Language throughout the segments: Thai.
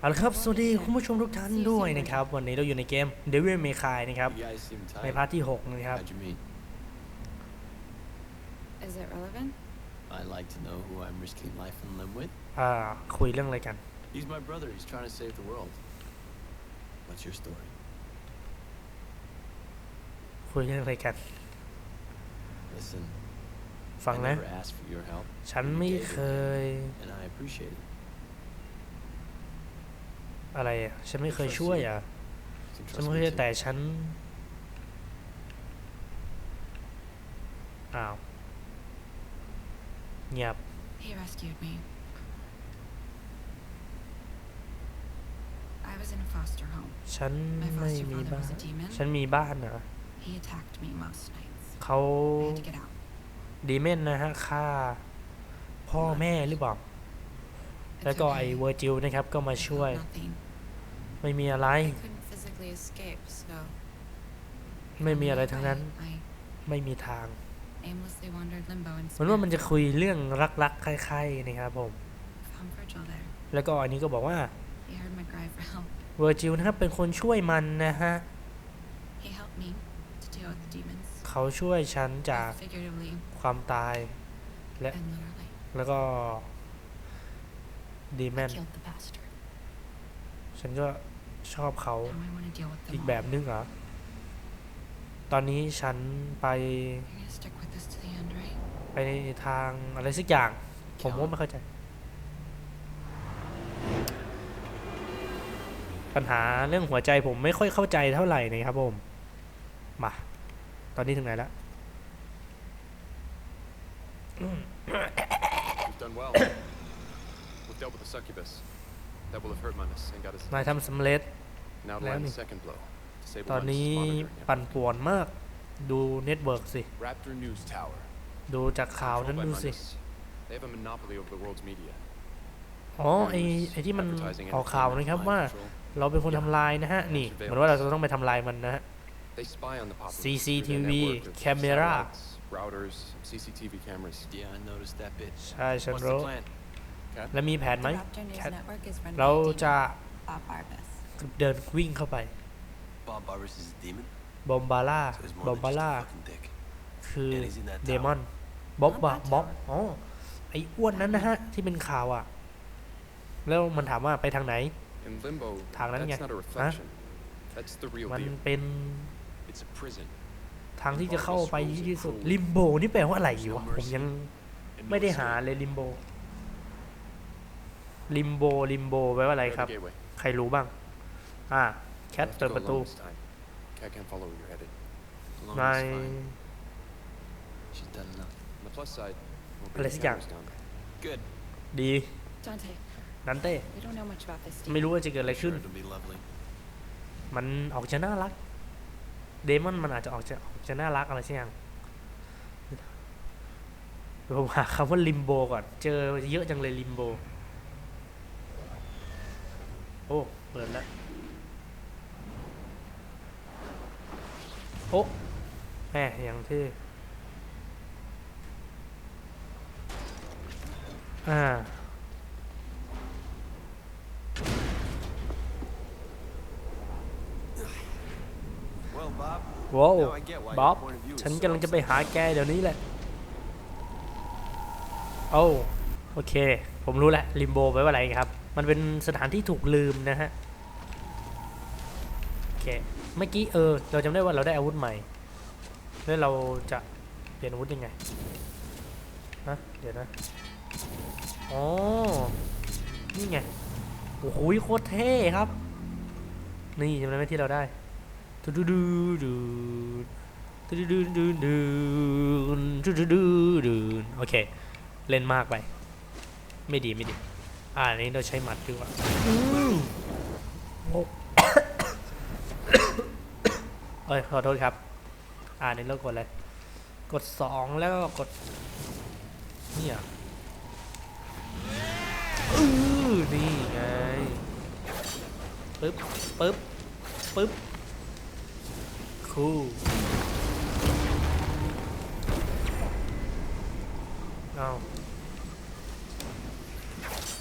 เอาละครับ สวัสดีคุณผู้ชมทุกท่านด้วยนะครับ วันนี้เราอยู่ในเกม Devil May Cry นะครับ You guys seem ใน tired. พาร์ทที่ 6 นะครับ How'd you meet? Is it relevant? I like to know who I'm risking life and limb with. อ่า คุยเรื่องอะไรกัน He's my brother. He's trying to save the world. What's your story? คุยเรื่องอะไรกัน Listen, ฟัง I นะ never asked for your help, ฉันไม่เคย and I appreciate it. อะไรอะฉันไม่เคยช่วยอะ You can ฉัน trust ไม่ me เคย too. แต่ฉัน อ้าว เงียบ He rescued me. I was in a foster home. ฉัน My ไม่ foster มี father บ้า was น a demon. ฉันมีบ้านเหรอ He attacked me most nights. เขา I had to get out. ดีเมนนะฮะฆ่าพ่อแม่หรือเปล่า It's แล้วก็ไอ okay. เวอร์จิลนะครับก็มา I felt ช่วย Nothing. ไม่มีอะไร I couldn't physically escape, so ไม่มีอะไรทั้งนั้น I ไม่มีทาง aimlessly wandered limbo and เหมือนว่ามันจะคุยเรื่องรักๆใครๆนะครับผม found Virgil there. แล้วก็อันนี้ก็บอกว่า He heard my cry for help. เวอร์จิลนะครับเป็นคนช่วยมันนะฮะ He helped me to deal with the demons. เขาช่วยฉันจาก both figuratively ความตาย and literally. แล้วก็ ดีแม I น killed the bastard. ฉันก็ชอบเขา Now I want to deal with them อีก all. แบบนึงเหรอ ตอนนี้ฉันไป You're gonna stick with this to the end, right? ไปในทางอะไรสักอย่าง ผมว่าไม่เข้าใจ ปัญหาเรื่องหัวใจผมไม่ค่อยเข้าใจเท่าไหร่นะครับผม มา ตอนนี้ถึงไหนแล้ว We've done well. We've dealt with the succubus. That will have hurt Manus and got us. นายทำสำเร็จ Now to Let land me- the second blow. Disable ตอน Manus' นี้ monitoring ปั่น effort. ป่วนมาก ดูเน็ตเวิร์กสิ Raptor News Tower. ดูจากข่าวนั้น Controlled ดู by สิ Manus. They have a monopoly over the world's media. อ๋อ ไอ News, ไอที่มัน advertising, ออกข่าวนะครับ entertainment, ว่า mind control. เราเป็นคนทำลายนะฮะ นี่เหมือนว่าเราจะต้องไปทำลายมันนะฮะ They spy on the populace. CCTV, through their network of camera. satellites, routers, CCTV cameras. Yeah, I noticed that bit. ใช่ฉัน What's the รู้ plan? Cat? แล้วมีแผนไหม The Raptor News Cat- Network is run เรา by a demon, จะ Bob Barbas. เดินวิ่งเข้าไป Bob Barris is a demon, บอมบาร่า so he's บอ more ม than บา just ร่า a fucking dick. คือ And he's in that เด tower. มอนบ๊อบ Not บะ that บ๊อบ tower. อ๋อ ไออ้วนนั้นนะฮะ ที่เป็นข่าวอะ แล้วมันถามว่าไปทางไหน In limbo, Thằng đánh that's nghe. not a reflection. That's the real มัน deal. เป็น It's a prison. ทางที่จะเข้าไปที่สุด ลิมโบนี่แปลว่าอะไรอยู่วะผมยัง And ไม่ได้ no หา escape. เลยลิมโบ ลิมโบลิมโบแปลว่าอะไร Go to ครับ the gateway. ใครรู้บ้าง อ่า แคท You'll have เปิ to ด go ประตู alone this time. Cat can't follow where you're headed. Alone นาย is fine. She's done enough. On the plus side, we'll Allez, bring the c'est cameras down. Good. ดี Dante, นันเต้ we don't know much about this ไม่ demon. รู้ว่าจะเกิดอะไร I'm ขึ้น sure it'll be lovely. มันออกจะน่ารัก เดมอนมันอาจจะออกจะออกจะน่ารักอะไรสักอย่างเดี๋ยวผมหาคำว่าลิมโบก่อน เจอเยอะจังเลยลิมโบ โอ้ เปิดแล้ว โอ้แหมยังที่ อ่า ว้าวบ๊อบ ฉันกำลังจะไปหาแกเดี๋ยวนี้แหละ โอ้ โอเค ผมรู้แล้ว ลิมโบแปลว่าอะไรครับ มันเป็นสถานที่ถูกลืมนะฮะโอเคเมื่อกี้เออ เราจำได้ว่าเราได้อาวุธใหม่ แล้วเราจะเปลี่ยนอาวุธยังไงฮะเดี๋ยวนะอ๋อนี่ไงโอ้โหโคตรเท่ครับ นี่จำได้ไหมที่เราได้ดูดูดูดูดูดูดูดูดูดูดูดูโอเค เล่นมากไป ไม่ดีไม่ดี อ่าอันนี้เราใช้หมัดดีกว่าอืมโอ้เอ้ยขอโทษครับ อ่าอันนี้เรากดเลยกดสองแล้วก็กดเนี่ยอือนี่ไงปึ๊บปึ๊บปึ๊บคูลเอา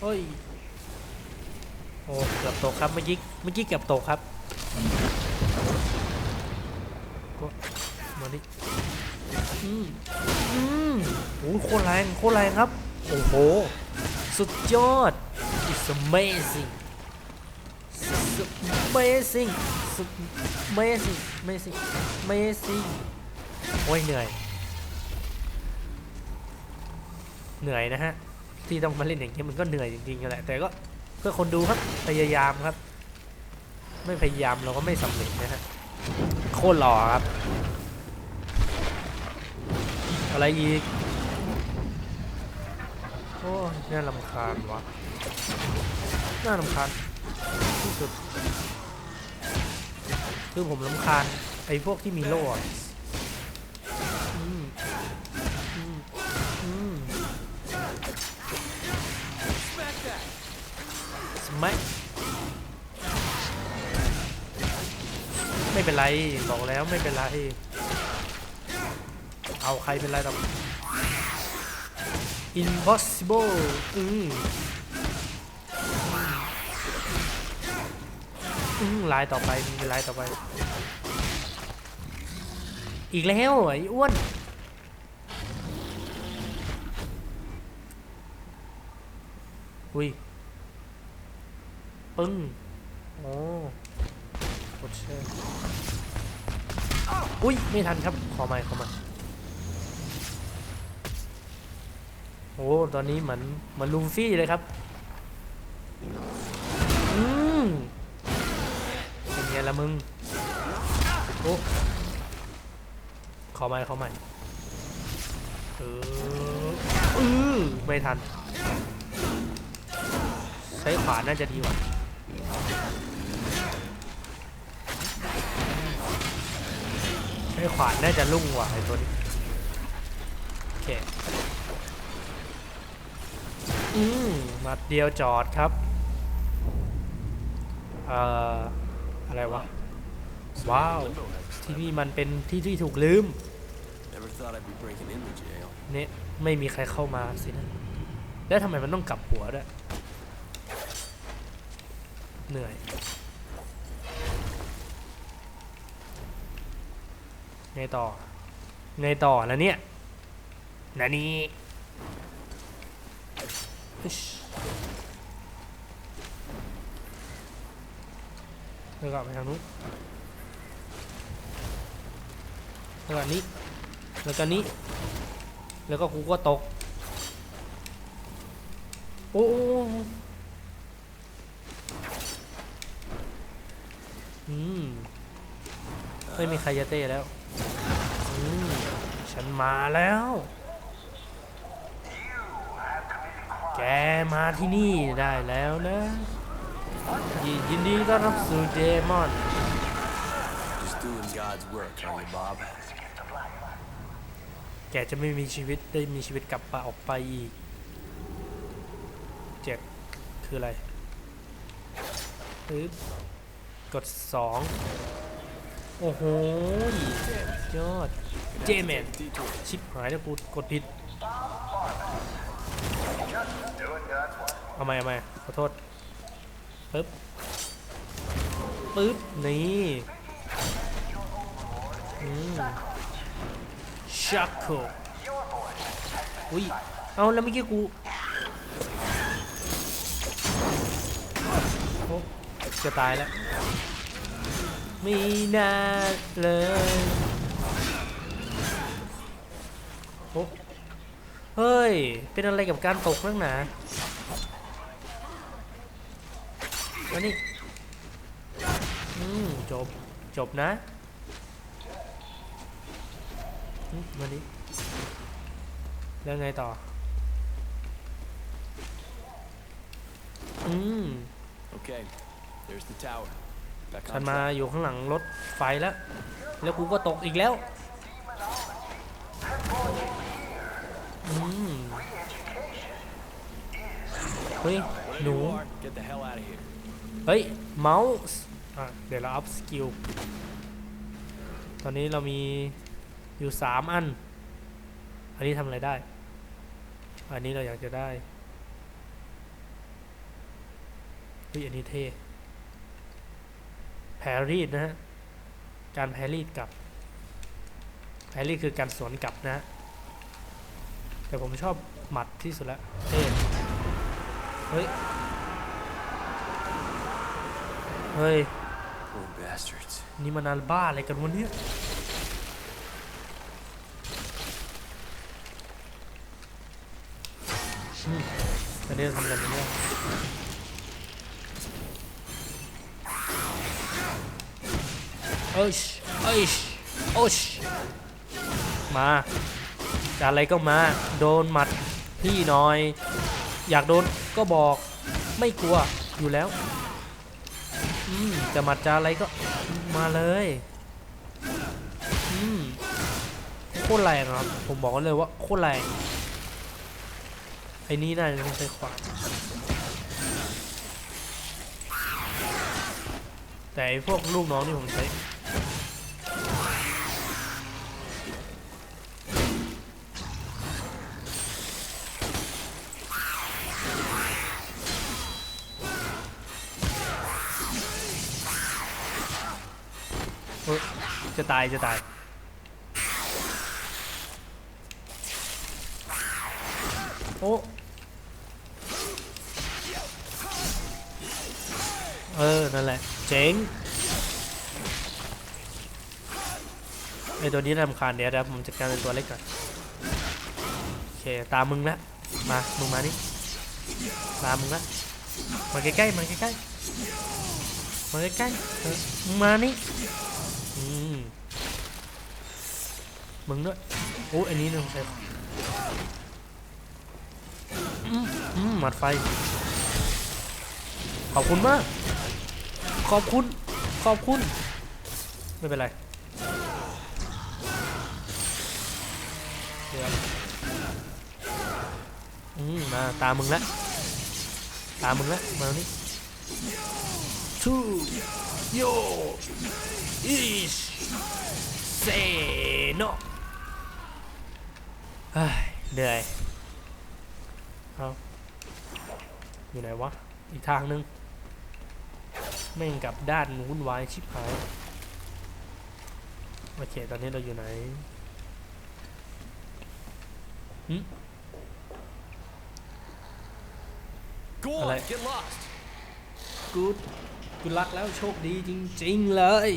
เฮ้ย โอ้เกือบตกครับเมื่อกี้เมื่อกี้เกือบตกครับก็มาดิอืมอืมโอ้โหโคตรแรงโคตรแรงครับ โอ้โห สุดยอด it's amazing It's amazing It's amazing amazing amazing โอ้ยเหนื่อย เหนื่อยนะฮะ ที่ต้องมาเล่นอย่างนี้ยมันก็เหนื่อยจริงๆแหละแต่ก็เพื่อคนดูครับพยายามครับ ไม่พยายามเราก็ไม่สำเร็จนะฮะโคตรหล่อครับ อะไรอีกโอ้น่าลำคาญวะน่าลำคาญที่สุด คือผมลำคาญไอ้พวกที่มีโล่ สมัยไม่เป็นไร บอกแล้วไม่เป็นไร เอาใครเป็นไรหรอก impossible อืมอืมลายต่อไปมีลายต่อไป อีกแล้วไอ้อ้วนอุ้ย ปึ้งโอ้กดเชื่ออุ้ยไม่ทันครับ ขอไม่ขอไม่โอ้ตอนนี้เหมือนเหมือนลูฟี่เลยครับอืมเป็นไงละมึงโอ้ขอไม่ขอไม่เอออือไม่ทัน ใช้ขวาน่าจะดีกว่า ใช้ขวานน่าจะลุ่งกว่าไอ้ตัวนี้โอเคอืมมาเดียวจอดครับ เอ่อ อะไรวะ ว้าว Limbo has ที่นี่มันเป็นที่ที่ถูกลืม Never thought I'd be breaking into jail. เนี่ย ไม่มีใครเข้ามาสินะ แล้วทำไมมันต้องกลับหัวด้วย เหนื่อย ไงต่อ ไงต่อแล้วเนี่ยนานี่อึ๊ชแล้วก็ไปทางนู้นแล้วก็นี้แล้วก็นี้แล้วก็กูก็ตก โอ้ อ้โอ้อืมไม่มีใครจะเต้แล้วอืมฉันมาแล้ว แกมาที่นี่ได้แล้วนะยิยินดีต้อนรับสู่เดมอน Just doing God's work, are you, Bob? แกจะไม่มีชีวิตได้มีชีวิตกลับมาออกไปอีกเจ็ดคืออะไรปึ๊บ กดสองโอ้โหยอด เจแมนชิปหายแล้วกูกดผิด เอาใหม่เอาใหม่ขอโทษปึ๊บปึ๊บ นี่อืมชักโคอุ้ย เอาแล้วเมื่อกี้กูจะตายแล้ว ไม่น่าเลยโอ้เฮ้ย เป็นอะไรกับการตกนักหนามานี่อืมจบ จบนะมมานี่แล้วไงต่อ อืม Okay, there's the tower. ฉันมาอยู่ข้างหลังรถไฟแล้ว แล้วกูก็ตกอีกแล้ว อืม เฮ้ย หนู เฮ้ย เมาส์ อะ เดี๋ยวเราอัพสกิล ตอนนี้เรามีอยู่สามอัน อันนี้ทำอะไรได้ อันนี้เราอยากจะได้เฮ้ยอันนี้เท่ แพรรีดนะฮะ การแพรรีดกลับ แพรรีดคือการสวนกลับนะฮะ แต่ผมชอบหมัดที่สุดละเท่เฮ้ย เฮ้ย Poor bastards. นี่มันอะไรบ้าอะไรกันวะเนี่ยอืมอันนี้ทำอะไรเนี่ย เอ้ยเอ้ยโอ้ยมาจะอะไรก็มา โดนหมัดพี่น่อย อยากโดนก็บอกไม่กลัวอยู่แล้วอืมจะหมัดจะอะไรก็มาเลยอืมโคตรแรงครับ ผมบอกกันเลยว่าโคตรแรงไอ้นี่น่าจะต้องใช้ขวานแต่พวกลูกน้องนี่ผมใช้ จะตายจะตาย โอ้เออ นั่นแหละ เจ๋งไอตัวนี้รำคาญเดี๋ยวเดี๋ยวผมจัดการเป็นตัวเล็กก่อน โอเค ตามมึงละมา มึงมานี่ตามมึงละมาใกล้ๆมาใกล้ๆมาใกล้ๆมานี่ืมมึงด้วยโอ้อันนี้หนึ่งใช่อืมอืมหมัดไฟ ขอบคุณมาก ขอบคุณ ขอบคุณ ไม่เป็นไรเดี๋ยวอืมมาตามมึงละ ตามมึงละ มานี่ two yo is say no เฮ้ยเหนื่อยเอาอยู่ไหนวะ อีกทางหนึงแม่งกลับด้านวุ่นวายชิบหาย โอเค ตอนนี้เราอยู่ไหนหึ Go on, Alright. get lost. กู ดกูรักแล้วโชคดีจริงๆเลย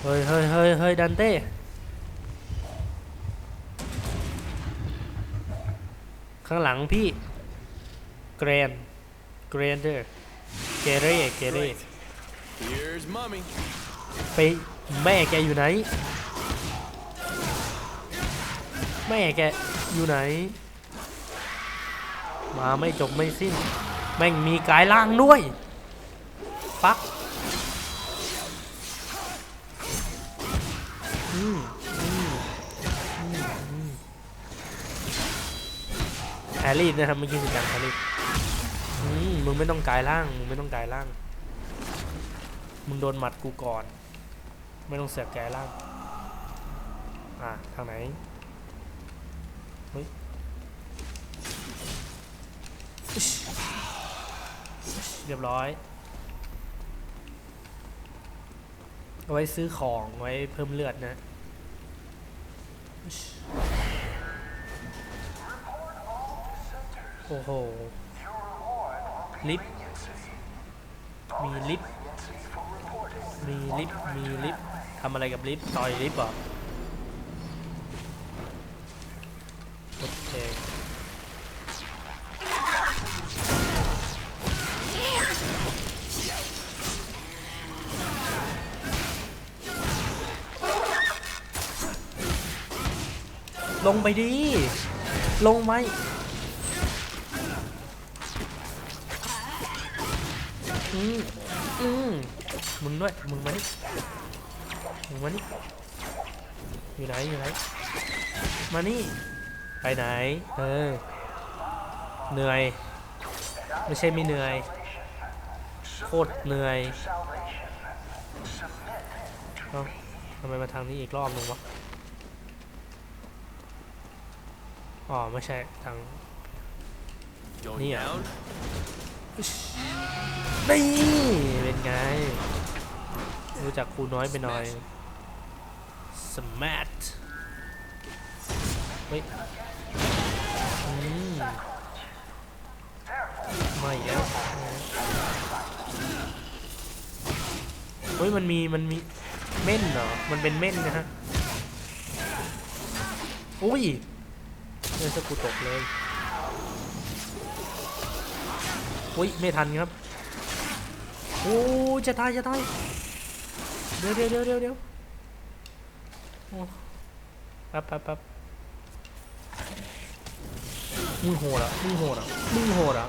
เฮ้ยเฮ้ยเฮ้ยเฮ้ยดันเต้ข้างหลังพี่เกรนเกรนเดอร์เกเรเกเร Great. Here's mommy. ไปแม่แกอยู่ไหน แม่แกอยู่ไหน มาไม่จบไม่สิ้น แม่งมีกายล่างด้วยปักแฮร์รี่นะครับเมื่อกี้คือการแฮร์รี่มึงไม่ต้องกายล่าง มึงไม่ต้องกายล่าง มึงโดนหมัดกูก่อน ไม่ต้องเสียบกายล่าง อะ ทางไหนเฮ้ยอิ๊ชอิ๊ช เรียบร้อย เอาไว้ซื้อของไว้เพิ่มเลือดนะโอ้โห ลิฟต์มีลิฟต์มีลิฟต์มีลิฟต์ทำอะไรกับลิฟต์ต่อยลิฟต์เหรอ ลงไปดีลงไหมอืมอืมมึงด้วย มึงมานี่มึงมานี่อยู่ไหนอยู่ไหน มานี่ ไปไหน เออ เหนื่อย ไม่ใช่ไม่เหนื่อย โคตรเหนื่อยเอ้าทำไมมาทางนี้อีกรอบนึงวะ อ๋อ ไม่ใช่ทาง Going Yeah. down. นี่เป็นไง รู้จักครูน้อยไปหน่อยสมัทเฮ้ยอืมไม่แล้วเฮ้ย มันมี มันมี เม่นเหรอ มันเป็นเม่นนะฮะ อุ้ย เล่นสกูตกเลยอุ้ยไม่ทันครับ โอ้จะตายจะตายเดี๋ยวเดี๋ยวเดี๋ยวเดี๋ยวเดี๋ยวปั๊บแป๊บแป๊บมึงโหดอะมึงโหดอะมึงโหดอะ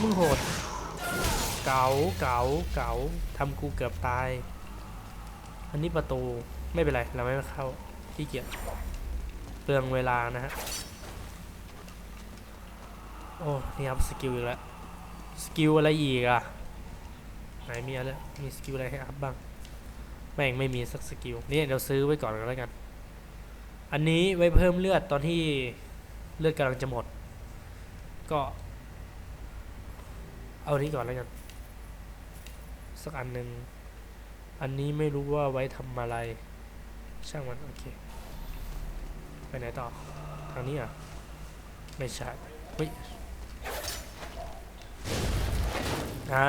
มึงโหด เก๋าเก๋าเก๋าทำกูเกือบตาย อันนี้ประตูไม่เป็นไรเราไม่เข้าที่เกียจเปลืองเวลานะฮะ โอ้ นี่ครับสกิลอีกแล้ว สกิลอะไรอีกอะ ไหนมีอะไร มีสกิลอะไรให้อัพบ้าง แม่งไม่มีสักสกิล นี่เดี๋ยวซื้อไว้ก่อนก็แล้วกัน อันนี้ไว้เพิ่มเลือดตอนที่เลือดกำลังจะหมด ก็ เอานี้ก่อนแล้วกัน สักอันหนึ่ง อันนี้ไม่รู้ว่าไว้ทำอะไร ช่างมันโอเค ไปไหนต่อ ทางนี้อะ ไม่ใช่เอ่า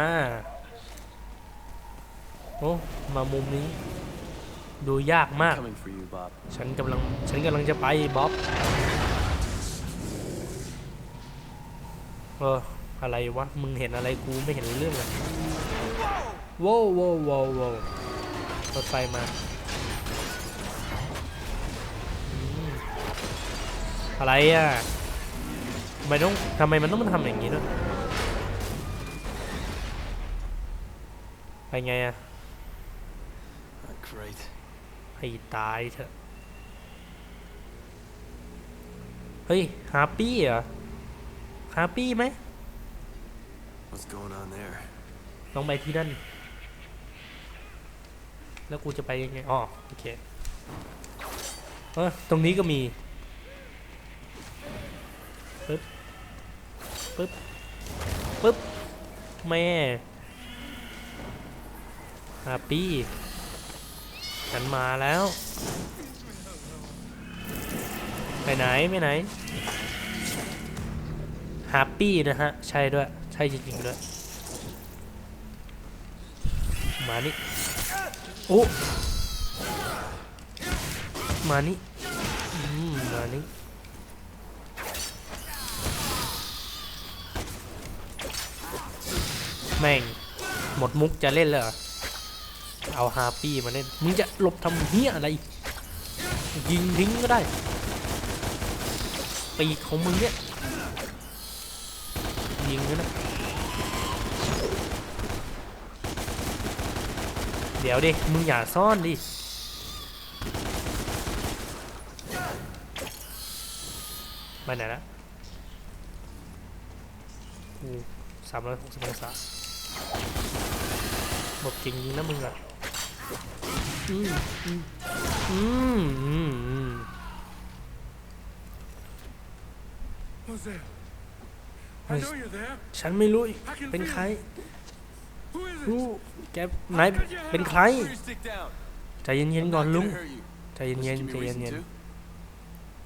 โอ้มามุมนี้ ดูยากมาก Coming for you, Bob. ฉันกำลังฉันกำลังจะไปบ๊อบเอออะไรวะ มึงเห็นอะไรกูไม่เห็นเรื่องเลยโว้วโว้วโว้วโว้วรถไฟมาอืมอะไรอะทำไมต้องทำไมมันต้องมาทำอย่างนี้ด้วย ไปไงอะ Ah, great. ให้ตายเถอะ เฮ้ยฮาปี้เหรอฮาปี้ไหม What's going on there? ลองไปที่นั่น แล้วกูจะไปยังไงอ๋อโอเค เออตรงนี้ก็มี ปึ๊บ ปึ๊บ ปึ๊บ แม่ ฮาปี้ฉันมาแล้ว ไปไหนไปไหนฮาปี้นะฮะ ใช่ด้วย ใช่จริงๆด้วย มานี่โอ้มานี่อืมมานี่แม่ง หมดมุกจะเล่นเลย เอาฮาปี้มาเล่น มึงจะหลบทำเฮียอะไร ยิงทิ้งก็ได้ ปีกของมึงเนี่ย ยิงก็ได้เดี๋ยวดิ มึงอย่าซ่อนดิไปไหนละกูสามร้อยหกสิบองศาหมดจริงยิงนะมึงอะ อืมอืมอืมอืมอืม Who's there? I Who's- know you're there. ฉันไม่รู้ I can เป็น feel ใคร it. Who is รู้ it? แกนายเป็นใคร Put your stick down. ใจเย็น I'm ๆ ก่อน not ลุง gonna hurt you. ใจ Will เย็ you น give ๆ me ใจ a reason เย็น to?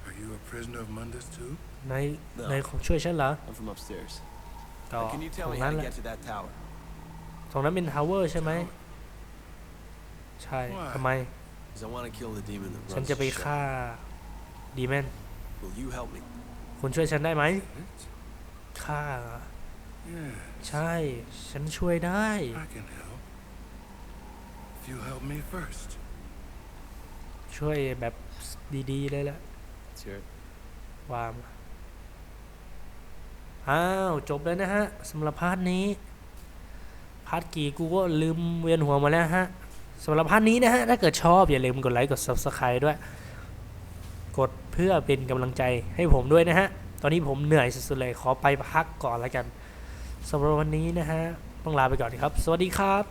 Are you a prisoner of Mundus too? ๆนายนายของช่วยฉันเหรอ I'm from upstairs. ต่อ Can you ต tell รง me นั้ how น to แหละ get to that tower? ตรงนั้นเป็นทาวเวอร์ใช่ไหม ใช่ Why? ทำไม Because I want to kill the demon that ฉัน runs จะไป the show. ฆ่าดีแมน Will you help me? คุณช่วยฉันได้ไหม It? ฆ่าเหรอ Yes, ใช่ ฉันช่วยได้ I can help. If you help me first. ช่วยแบบดีๆเลยแหละ Let's hear it. วาม อ้าว จบแล้วนะฮะสำหรับพาร์ทนี้ พาร์ทกี่กูก็ลืมเวียนหัวหมาแล้วฮะ สำหรับพานนี้นะฮะ ถ้าเกิดชอบอย่าลืมกดไลค์กด Subscribe ด้วย กดเพื่อเป็นกำลังใจให้ผมด้วยนะฮะ ตอนนี้ผมเหนื่อยสุดๆเลยขอไปพักก่อนแล้วกันสำหรับวันนี้นะฮะ ต้องลาไปก่อนครับ สวัสดีครับ